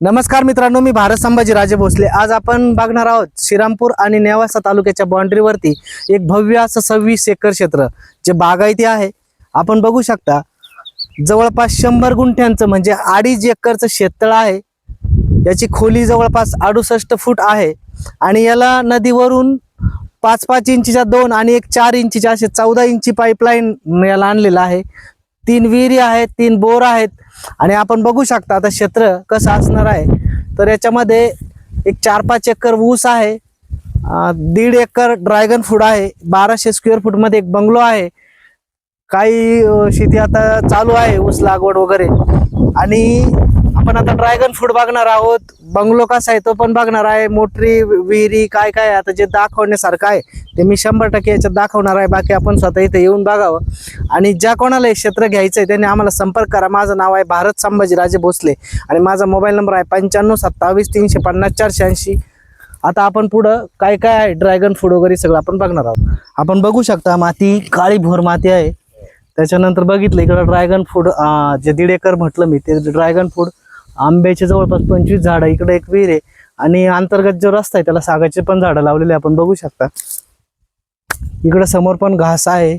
नमस्कार मित्रांनो मी भारत संभाजी राजे भोसले. आज आपण बघणार आहोत श्रीरामपूर आणि नेवासा तालुक्याच्या बाउंड्रीवरती एक भव्य असं सव्वीस एकर क्षेत्र जे बागायती आहे. आपण बघू शकता जवळपास शंभर गुंठ्यांचं म्हणजे अडीच एकरचं शेततळ आहे. याची खोली जवळपास अडुसष्ट फूट आहे आणि याला नदीवरून पाच पाच इंचीच्या दोन आणि एक चार इंचीच्या असे चौदा इंची पाईपलाईन याला आणलेलं आहे. तीन विहिरी आहेत तीन बोर आहेत. आणि आपण बघू शकता आता क्षेत्र कसं असणार आहे. तर याच्यामध्ये एक चार पाच एकर ऊस आहे. दीड एकर ड्रॅगन फूड आहे. बाराशे स्क्वेअर फूटमध्ये एक बंगलो आहे. काही शेती आता चालू आहे ऊस लागवड वगैरे. आणि आपण आता ड्रॅगन फ्रूट बघणार आहोत. बंगलो कसा आहे तो पण बघणार आहे. मोटरी विहिरी काय काय आता जे दाखवण्यासारखं आहे ते मी शंभर टक्के याच्यात दाखवणार आहे. बाकी आपण स्वतः इथे येऊन बघावं. आणि ज्या कोणाला हे क्षेत्र घ्यायचं आहे त्यांनी आम्हाला संपर्क करा. माझं नाव आहे भारत संभाजीराजे भोसले. आणि माझा मोबाईल नंबर आहे पंच्याण्णव सत्तावीस तीनशे पन्नास चारशे ऐंशी. आता आपण पुढं काय काय आहे? ड्रॅगन फूड वगैरे सगळं आपण बघणार आहोत. आपण बघू शकता माती काळी भोर माती आहे. त्याच्यानंतर बघितलं इकडं ड्रॅगन फूड जे दीड एकर म्हटलं मी ते ड्रॅगन फ्रूट आंब्याचे जवळपास पंचवीस झाडं इकडे एक विहीर आहे. आणि अंतर्गत जो रस्ता आहे त्याला सागाचे पण झाडं लावलेले आपण बघू शकता. इकडं समोर पण घास आहे.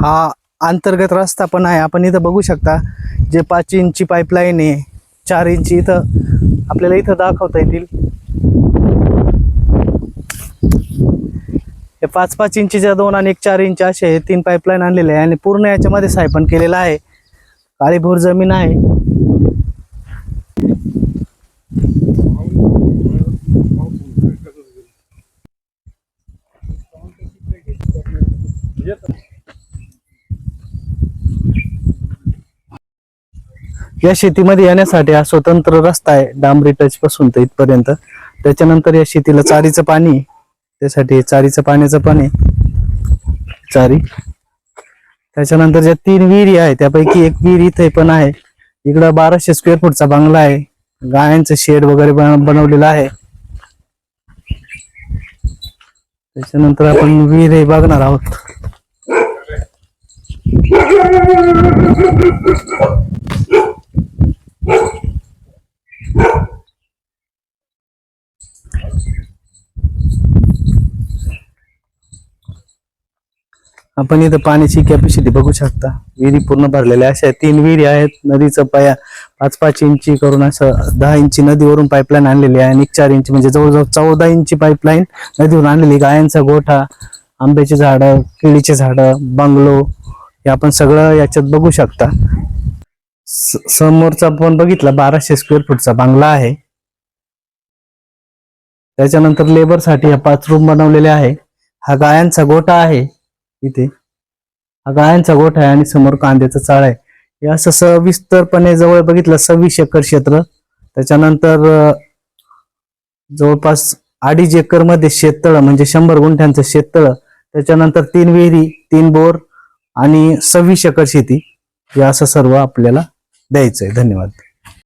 हा अंतर्गत रस्ता पण आहे. आपण इथं बघू शकता जे पाच इंची पाईपलाईन आहे चार इंची इथं आपल्याला इथं दाखवता येतील. हे पाच पाच इंचीच्या दोन आणि एक चार इंच असे हे तीन पाईपलाईन आणलेले आहे आणि पूर्ण याच्यामध्ये सायपन केलेलं आहे. काळीभोर जमीन आहे. या शेतीमध्ये येण्यासाठी हा स्वतंत्र रस्ता आहे. डांबरी टच पासून तर इथपर्यंत. त्याच्यानंतर या शेतीला चारीचं पाणी त्यासाठी चारीचं पाण्याचं पण आहे. चारी. त्याच्यानंतर ज्या तीन विहिरी आहे त्यापैकी एक विहीर इथे पण आहे. इकडं बाराशे स्क्वेअर फूटचा बंगला आहे. गायांचं शेड वगैरे बन- बनवलेलं आहे. त्याच्यानंतर आपण विहीर हे बघणार आहोत. आपण इथं पाण्याची कॅपॅसिटी बघू शकता. विहिरी पूर्ण भरलेल्या अशा तीन विहिरी आहेत. नदीचं पाया पाच पाच इंची करून असं दहा इंची नदीवरून पाईपलाईन आणलेली आहे आणि एक चार इंची म्हणजे जवळजवळ चौदा इंची पाईपलाईन नदीवरून आणलेली गायांचा गोठा आंब्याची झाडं केळीचे झाडं बंगलो हे आपण सगळं याच्यात बघू शकता. स- समोरचा आपण बघितला बाराशे स्क्वेअर फूटचा बंगला आहे. त्याच्यानंतर लेबरसाठी ह्या पाच रूम बनवलेले आहे. हा गायांचा गोठा आहे. इथे. हा गायांचा गोठा आहे आणि समोर कांद्याचं चाळ आहे. हे असं सविस्तरपणे जवळ बघितलं सव्वीस एकर क्षेत्र. त्याच्यानंतर जवळपास अडीच एकरमध्ये शेततळ म्हणजे शंभर गुंठ्यांचं शेततळ. त्याच्यानंतर तीन विहिरी तीन बोर आणि सव्वीस एकर शेती. हे असं सर्व आपल्याला द्यायचंय. धन्यवाद.